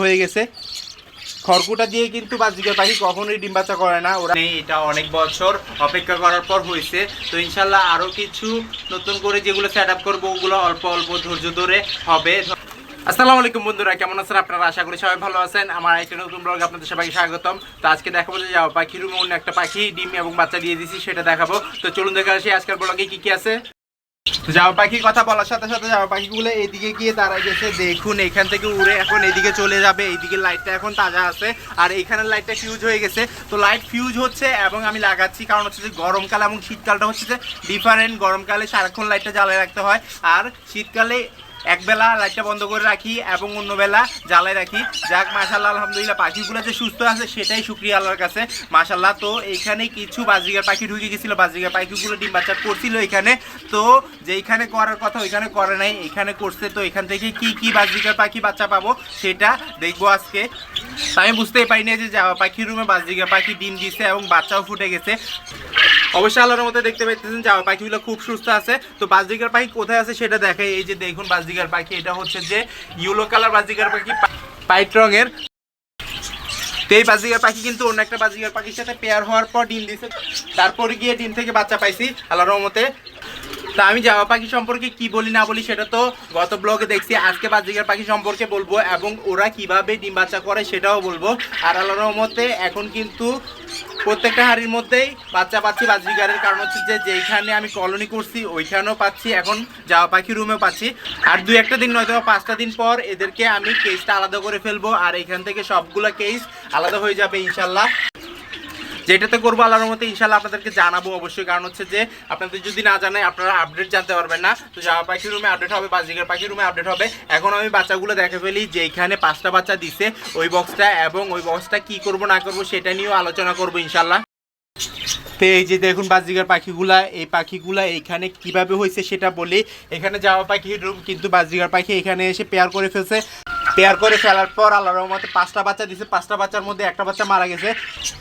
হয়ে গেছে। খড়কুটা দিয়ে কিন্তু বাজিকার পাখি কখনোই ডিম বাচ্চা করে না। ওরা নেই, এটা অনেক বছর অপেক্ষা করার পর হয়েছে। তো ইনশাল্লাহ আরও কিছু নতুন করে যেগুলো সেট আপ করব, ওগুলো অল্প অল্প ধৈর্য ধরে হবে। আসসালামু আলাইকুম বন্ধুরা, কেমন আছেন আপনারা? আশা করি সবাই ভালো আছেন। আমার একটা নতুন ব্লগে আপনাদের সবাইকে স্বাগতম। তো আজকে দেখাবো যে যাও পাখি রুমে অন্য একটা পাখি ডিম এবং বাচ্চা দিয়ে দিয়েছি সেটা দেখাবো। তো চলুন দেখে আসি আজকের ব্লগে কি কি আছে। তো পাখির কথা বলার সাথে সাথে যাওয়া পাখিগুলো এইদিকে গিয়ে দাঁড়ায় গেছে। দেখুন, এখান থেকে উড়ে এখন এদিকে চলে যাবে। এইদিকে লাইটটা এখন তাজা আছে আর এখানের লাইটটা ফিউজ হয়ে গেছে। তো লাইট ফিউজ হচ্ছে এবং আমি লাগাচ্ছি কারণ হচ্ছে যে গরমকাল এবং শীতকালটা হচ্ছে যে ডিফারেন্ট গরমকালে সারাক্ষণ লাইটটা জ্বালিয়ে রাখতে হয়। আর শীতকালে একবেলা লাইটটা বন্ধ করে রাখি এবং অন্য বেলা জ্বালাই রাখি। যাক মাশাল্লাহ আলহামদুলিল্লাহ, পাখিগুলো যে সুস্থ আছে সেটাই শুক্রিয়া আল্লাহর কাছে। মাশাল্লাহ তো এখানে কিছু বাজিগার পাখি ঢুকে গেছিল। বাজিগার পাখিগুলো ডিম বাচ্চা করছিল এখানে। তো যেইখানে করার কথা ওইখানে করে নাই, এখানে করছে। তো এখান থেকে কি কি বাজিকার পাখি বাচ্চা পাবো সেটা দেখব আজকে। আমি বুঝতেই পারিনি যে যাওয়া পাখি রুমে বাজিকার পাখি ডিম দিছে এবং বাচ্চাও ফুটে গেছে। অবশ্যই আল্লাহর মধ্যে দেখতে পাইতেছেন যাওয়া পাখিগুলো খুব সুস্থ আছে। তো বাজরিকার পাখি কোথায় আছে সেটা দেখাই। এই যে দেখুন বাজরিকার পাখি, এটা হচ্ছে যে ইউলো কালার বাজরিকার পাখি পাইট রঙের। তো এই বাজিকার পাখি কিন্তু অন্য একটা বাজিকার পাখির সাথে পেয়ার হওয়ার পর ডিম দিছে তারপরে গিয়ে ডিম থেকে বাচ্চা পাইছি, আল্লাহর রহমতে। তা আমি জামা পাখি সম্পর্কে কি বলি না বলি সেটা তো গত ব্লগে দেখছি। আজকে বাজিকার পাখি সম্পর্কে বলব এবং ওরা কীভাবে ডিম বাচ্চা করে সেটাও বলব। আর আল্লাহর রহমতে এখন কিন্তু প্রত্যেকটা হাড়ির মধ্যেই বাচ্চা পাচ্ছি বাজিগারের কারণ হচ্ছে যে যেইখানে আমি কলোনি করছি, ওইখানেও পাচ্ছি, এখন যাওয়া পাখি রুমেও পাচ্ছি। আর দুই একটা দিন নয়তো পাঁচটা দিন পর এদেরকে আমি কেসটা আলাদা করে ফেলব, আর এখান থেকে সবগুলো কেস আলাদা হয়ে যাবে ইনশাল্লাহ। যেটাতে করব আল্লাহর মতো ইনশাল্লাহ আপনাদেরকে জানাব অবশ্যই। কারণ হচ্ছে যে, আপনাদের যদি না জানাই আপনারা আপডেট জানতে পারবেন না। তো যাওয়া পাখি রুমে আপডেট হবে বাজিকার পাখি রুমে আপডেট হবে। এখন আমি বাচ্চাগুলো দেখে ফেলি যে এখানে পাঁচটা বাচ্চা দিছে, ওই বক্সটা এবং ওই বক্সটা কি করব, না করব, সেটা নিয়েও আলোচনা করব ইনশাল্লাহ তো এই যে দেখুন বাজিকার পাখিগুলা, এই পাখিগুলা এখানে কীভাবে হয়েছে সেটা বলি। এখানে যাওয়া পাখি রুম কিন্তু বাজিকার পাখি এখানে এসে পেয়ার করে ফেলছে। পেয়ার করে ফেলার পর আল্লাহ রহমতে পাঁচটা বাচ্চা দিছে, পাঁচটা বাচ্চার মধ্যে একটা বাচ্চা মারা গেছে।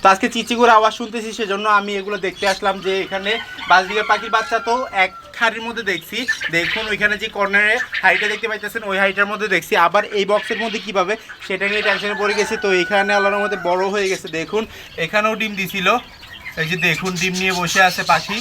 তো আজকে চিচি করে আওয়াজ শুনতেছি, সেজন্য আমি এগুলো দেখতে আসলাম যে এখানে বাজিকার পাখির বাচ্চা তো এক খাড়ির মধ্যে দেখছি। দেখুন, ওইখানে যে কর্নারে হাইটা দেখতে পাইতেছেন, ওই হাইটার মধ্যে দেখছি। আবার এই বক্সের মধ্যে কীভাবে, সেটা নিয়ে টেনশনে পড়ে গেছে। তো এখানে আল্লাহর মধ্যে বড় হয়ে গেছে। দেখুন, এখানেও ডিম দিছিল। এই যে দেখুন, ডিম নিয়ে বসে আছে পাখি।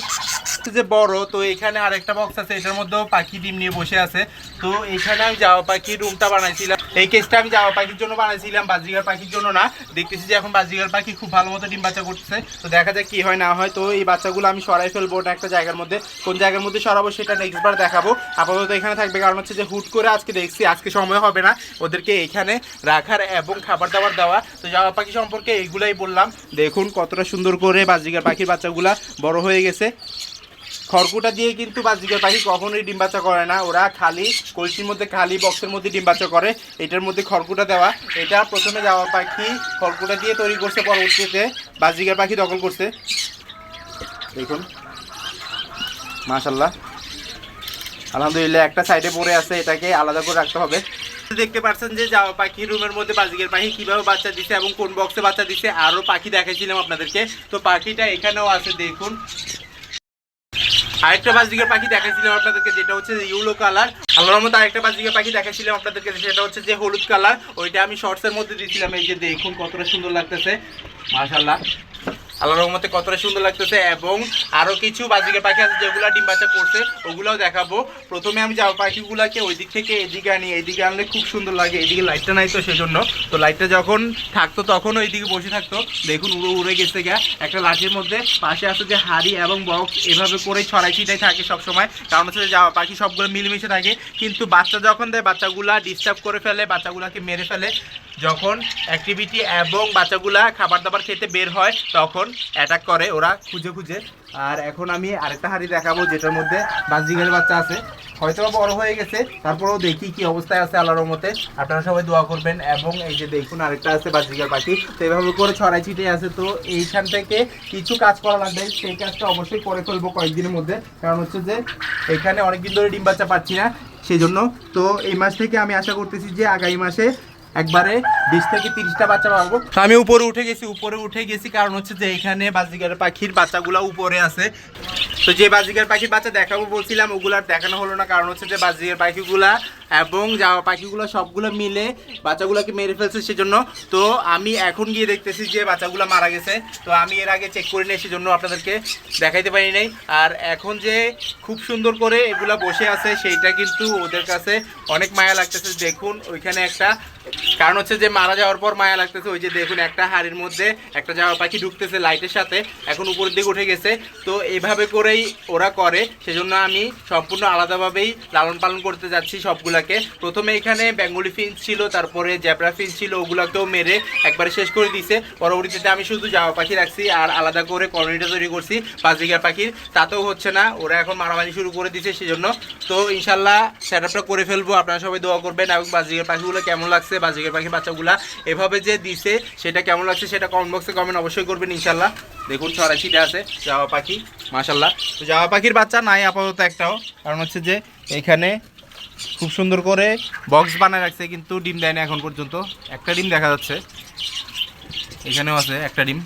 যে বড়, তো এখানে আরেকটা বক্স আছে, এটার মধ্যেও পাখি ডিম নিয়ে বসে আছে। তো এখানে আমি যাওয়া পাখির রুমটা বানাইছিলাম। এই কেসটা আমি যাওয়া পাখির জন্য বানাইছিলাম, বাজিগার পাখির জন্য না। দেখতেছি যে এখন বাজিগার পাখি খুব ভালো মতো ডিম বাচ্চা করতেছে। তো দেখা যাক কি হয়, না হয়। তো এই বাচ্চাগুলো আমি সরাই ফেলব ওটা একটা জায়গার মধ্যে। কোন জায়গার মধ্যে সরাবো সেটা নেক্সট বার দেখাবো। আপাতত এখানে থাকবে, কারণ হচ্ছে যে হুট করে আজকে দেখছি, আজকে সময় হবে না। ওদেরকে এখানে রাখার এবং খাবার দাবার দেওয়া। তো যাওয়া পাখি সম্পর্কে এইগুলাই বললাম। দেখুন কতটা সুন্দর করে বাজিগার পাখির বাচ্চাগুলা বড় হয়ে গেছে। খড়কুটা দিয়ে কিন্তু বাজিকার পাখি কখনোই ডিম বাচ্চা করে না। ওরা খালি কলসির মধ্যে, খালি বক্সের মধ্যে ডিম বাচ্চা করে। এটার মধ্যে খড়কুটা দেওয়া। এটা প্রথমে যাওয়া পাখি খড়কুটা দিয়ে তৈরি করছে, পরবর্তীতে বাজিকার পাখি দখল করছে। দেখুন। মাশাল্লাহ আলহামদুলিল্লাহ, একটা সাইডে পড়ে আছে, এটাকে আলাদা করে রাখতে হবে। দেখতে পাচ্ছেন যে যাওয়া পাখি রুমের মধ্যে বাজিকের পাখি কীভাবে বাচ্চা দিছে এবং কোন বক্সে বাচ্চা দিছে আরও পাখি দেখাইছিলাম আপনাদেরকে। তো পাখিটা এখানেও আছে, দেখুন। আরেকটা বাজিকার পাখি দেখাইছিলাম আপনাদেরকে, যেটা হচ্ছে ইউলো কালার। আল্লাহর মতো আরেকটা বাজিকার পাখি দেখাইছিলাম আপনাদেরকে, সেটা হচ্ছে যে হলুদ কালার। ওইটা আমি শর্টসের মধ্যে দিয়েছিলাম এই যে দেখুন কতটা সুন্দর লাগতেছে। মাশাল্লাহ আল্লাহর রহমতে কতটা সুন্দর লাগতেছে এবং আরও কিছু বাজিকার পাখি আছে যেগুলো ডিম বাচ্চা করছে, ওগুলোও দেখাবো। প্রথমে আমি যাও পাখিগুলোকে ওই দিক থেকে এদিকে আনি, এদিকে আনলে খুব সুন্দর লাগে, এদিকে লাইটটা নাই তো সেজন্য। তো লাইটটা যখন থাকতো তখন ওইদিকে বসে থাকতো। দেখুন উড়ে উড়ে গেছে গা। একটা লাঠির মধ্যে পাশে আছে যে হাড়ি এবং বক্স, এভাবে করে ছড়াই ছিটাই থাকে সবসময়। কারণ হচ্ছে যাওয়া পাখি সবগুলো মিলেমিশে থাকে। কিন্তু বাচ্চা যখন দেয়, বাচ্চাগুলা ডিস্টার্ব করে ফেলে, বাচ্চাগুলাকে মেরে ফেলে। যখন অ্যাক্টিভিটি এবং বাচ্চাগুলা খাবার দাবার খেতে বের হয়, তখন অ্যাটাক করে, ওরা খুঁজে খুঁজে। আর এখন আমি আরেকটা হাড়ি দেখাবো, যেটার মধ্যে বাজিগারের বাচ্চা আছে। হয়তো বড় হয়ে গেছে, তারপরেও দেখি কি অবস্থায় আছে আল্লাহর মতে আপনারা সবাই দোয়া করবেন, এবং এই যে দেখুন আরেকটা আছে বাজিগার পাখি, তো এভাবে করে ছড়াই ছিটে আছে। তো এইখান থেকে কিছু কাজ করা লাগবে, সেই কাজটা অবশ্যই করে ফেলব কয়েকদিনের মধ্যে। কারণ হচ্ছে যে, এখানে অনেকদিন ধরে ডিম বাচ্চা পাচ্ছি না সেই জন্য তো এই মাস থেকে আমি আশা করতেছি যে, আগামী মাসে একবারে বিশ থেকে তিরিশটা বাচ্চা পাবো। আমি উপরে উঠে গেছি, উপরে উঠে গেছি, কারণ হচ্ছে যে এখানে বাজিগারের পাখির বাচ্চাগুলো উপরে আছে। তো যে বাজিগার পাখির বাচ্চা দেখাবো বলছিলাম, ওগুলো আর দেখানো হলো না। কারণ হচ্ছে যে বাজিগার পাখিগুলা এবং যাওয়া পাখিগুলো সবগুলো মিলে বাচ্চাগুলোকে মেরে ফেলছে সেজন্য। তো আমি এখন গিয়ে দেখতেছি যে বাচ্চাগুলো মারা গেছে। তো আমি এর আগে চেক করে নিই, সেজন্য আপনাদেরকে দেখাইতে পারি নাই। আর এখন যে খুব সুন্দর করে এগুলা বসে আছে, সেইটা কিন্তু ওদের কাছে অনেক মায়া লাগতেছে। দেখুন, ওইখানে একটা কারণ হচ্ছে যে মারা যাওয়ার পর মায়া লাগতেছে। ওই যে দেখুন, একটা হাড়ির মধ্যে একটা যাওয়া পাখি ঢুকতেছে লাইটের সাথে। এখন উপরের দিকে উঠে গেছে। তো এইভাবে করেই ওরা করে, সেজন্য আমি সম্পূর্ণ আলাদাভাবেই লালন পালন করতে যাচ্ছি সবগুলাকে। প্রথমে এখানে বেঙ্গলি ফিঞ্চ ছিল, তারপরে জ্যাবরা ফিঞ্চ ছিল, ওগুলাকেও মেরে একবারে শেষ করে দিছে। পরবর্তীতে আমি শুধু জামা পাখি রাখছি আর আলাদা করে কলোনিটা তৈরি করছি বাজিকার পাখির। তাতেও হচ্ছে না, ওরা এখন মারামারি শুরু করে দিছে সেজন্য। তো ইনশাল্লাহ সেট আপটা করে ফেলব, আপনারা সবাই দোয়া করবেন, এবং বাজিকার পাখিগুলো কেমন লাগছে বাজিকার পাখি বাচ্চাগুলো এভাবে যে দিছে, সেটা কেমন লাগছে, সেটা কমেন্ট বক্সে কমেন্ট অবশ্যই করবেন ইনশাল্লাহ। দেখুন ছড়া ছিটে আছে জামা পাখি, মাশাল্লাহ। তো জামা পাখির বাচ্চা নাই, আপাতত একটাও। কারণ হচ্ছে যে, এখানে খুব সুন্দর করে বক্স বানায় রাখছে, কিন্তু ডিম দেয়নি এখন পর্যন্ত। একটা ডিম দেখা যাচ্ছে। এখানেও আছে একটা ডিম।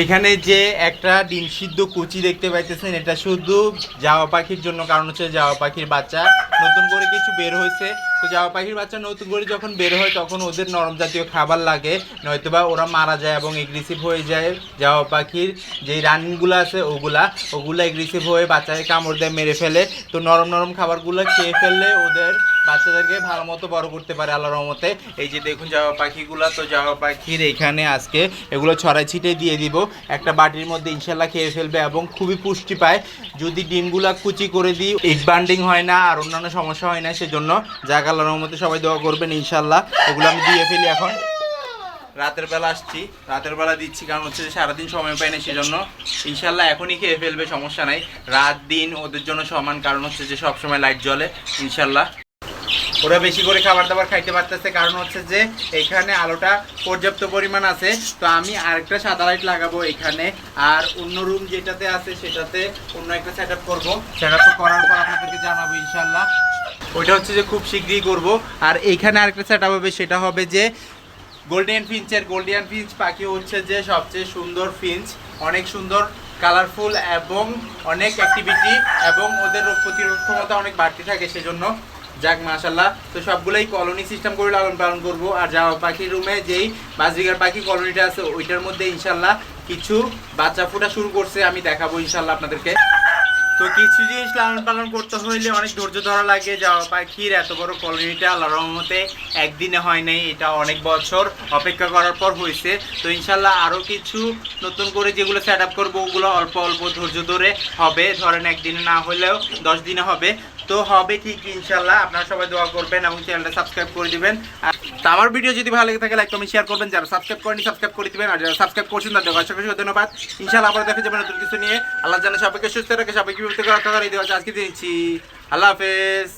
এখানে যে একটা ডিম সিদ্ধ কুচি দেখতে পাইতেছেন, এটা শুধু জাওয়া পাখির জন্য, কারণ হচ্ছে জাওয়া পাখির বাচ্চা নতুন করে কিছু বের হয়েছে তো জাওয়া পাখির বাচ্চা নতুন করে যখন বের হয়, তখন ওদের নরম জাতীয় খাবার লাগে, নয়তোবা ওরা মারা যায় এবং এগ্রেসিভ হয়ে যায়। জাওয়া পাখির যেই রানিংগুলো আছে, ওগুলা, ওগুলো এগ্রেসিভ হয়ে বাচ্চাকে কামড় দেয় মেরে ফেলে। তো নরম নরম খাবারগুলো খেয়ে ফেললে ওদের বাচ্চাদেরকে ভালো মতো বড় করতে পারে আল্লাহর রহমতে। এই যে দেখুন জাওয়া পাখিগুলো, তো জাওয়া পাখির এখানে আজকে এগুলো ছড়াই ছিটে দিয়ে দিব। একটা বাটির মধ্যে ইনশাল্লাহ খেয়ে ফেলবে এবং খুবই পুষ্টি পায়। যদি ডিমগুলা কুচি করে দিই ইট বান্ডিং হয় না, আর অন্যান্য সমস্যা হয় না, সেজন্য যাক, আল্লাহর রহমতে সবাই দোয়া করবেন ইনশাল্লাহ। এগুলো আমি দিয়ে ফেলি এখন। রাতের বেলা আসছি। রাতের বেলা দিচ্ছি, কারণ হচ্ছে সারাদিন সময় পাই না, সেজন্য ইনশাল্লাহ এখনই খেয়ে ফেলবে, সমস্যা নাই। রাত, দিন ওদের জন্য সমান, কারণ হচ্ছে যে সব সময় লাইট জ্বলে, ইনশাল্লাহ। ওরা বেশি করে খাবার দাবার খাইতে পারতেছে। কারণ হচ্ছে যে, এখানে আলোটা পর্যাপ্ত পরিমাণ আছে। তো আমি আরেকটা সাদা লাইট লাগাবো এখানে। আর অন্য রুম যেটাতে আছে, সেটাতে অন্য একটা সেট আপ করব। সেট আপ করার পর আপনাদেরকে জানাব ইনশাল্লাহ ওইটা হচ্ছে যে খুব শীঘ্রই করব। আর এইখানে আরেকটা সেট আপ হবে, সেটা হবে যে গোল্ডেন ফিঞ্চের গোল্ডেন ফিঞ্চ পাখি হচ্ছে যে সবচেয়ে সুন্দর ফিঞ্চ অনেক সুন্দর কালারফুল এবং অনেক অ্যাক্টিভিটি এবং ওদের রোগ প্রতিরোধ ক্ষমতা অনেক বাড়তি থাকে সেজন্য। যাক মাশাল্লাহ তো সবগুলোই কলোনি সিস্টেম করে লালন পালন করব। আর যাওয়া পাখির রুমে যেই বাজরিগার পাখি কলোনিটা আছে, ওইটার মধ্যে ইনশাল্লাহ কিছু বাচ্চা ফোটা শুরু করছে, আমি দেখাবো ইনশাল্লাহ আপনাদেরকে। তো কিছু জিনিস লালন পালন করতে হইলে অনেক ধৈর্য ধরা লাগে। যাওয়া পাখির এত বড় কলোনিটা আল্লাহ রহমতে একদিনে হয় নাই, এটা অনেক বছর অপেক্ষা করার পর হয়েছে তো ইনশাল্লাহ আরও কিছু নতুন করে যেগুলো সেট আপ করব, ওগুলো অল্প অল্প ধৈর্য ধরে হবে। ধরেন একদিনে না হলেও দশ দিনে হবে। তো হবে ঠিক ইনশাল্লাহ। আপনারা সবাই দোয়া করবেন এবং চ্যানেলটা সাবস্ক্রাইব করে দিবেন। আর তো আমার ভিডিও যদি ভালো লেগে থাকে লাইক কমেন্ট শেয়ার করবেন। যারা সাবস্ক্রাইব করেনি সাবস্ক্রাইব করে দিবেন। আর যারা সাবস্ক্রাইব করছেন, তাদের অসংখ্য ধন্যবাদ। ইনশাল্লাহ আবার দেখা যাবে নতুন কিছু নিয়ে। আল্লাহ জানে সবাইকে সুস্থ রাখে, সবাইকে রক্ষা করে আজকে দিচ্ছি আল্লাহ হাফেজ।